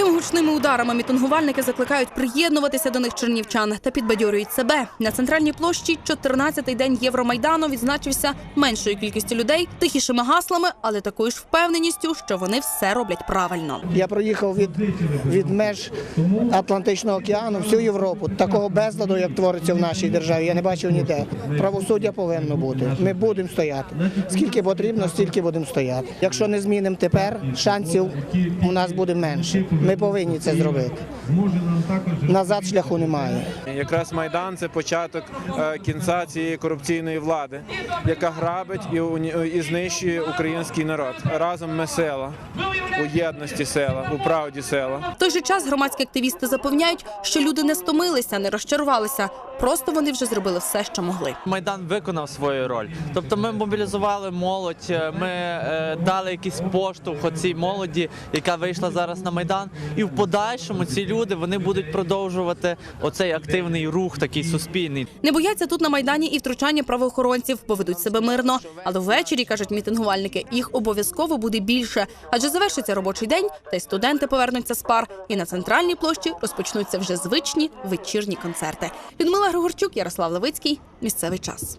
Своїми гучними ударами мітингувальники закликають приєднуватися до них чернівчан та підбадьорюють себе. На центральній площі 14-й день Євромайдану відзначився меншою кількістю людей, тихішими гаслами, але такою ж впевненістю, що вони все роблять правильно. Я проїхав від, від меж Атлантичного океану всю Європу. Такого безладу, як твориться в нашій державі, я не бачив ніде. Правосуддя повинно бути. Ми будемо стояти. Скільки потрібно, стільки будемо стояти. Якщо не змінимо тепер, шансів у нас буде менше. Ми повинні це зробити. Назад шляху немає. Якраз майдан це початок е, кінця цієї корупційної влади, яка грабить і, уні- і знищує український народ. Разом ми сила у єдності села, у правді села. В той же час громадські активісти запевняють, що люди не стомилися, не розчарувалися. Просто вони вже зробили все, що могли. Майдан виконав свою роль. Тобто ми мобілізували молодь, е, ми е, дали якийсь поштовх цій молоді, яка вийшла зараз на майдан. І в подальшому ці люди вони будуть продовжувати оцей активний рух, такий суспільний. Не бояться тут на майдані і втручання правоохоронців, поведуть себе мирно. Але ввечері кажуть мітингувальники, їх обов'язково буде більше, адже завершиться робочий день, та й студенти повернуться з пар. І на центральній площі розпочнуться вже звичні вечірні концерти. Людмила Григорчук, Ярослав Левицький. Місцевий час.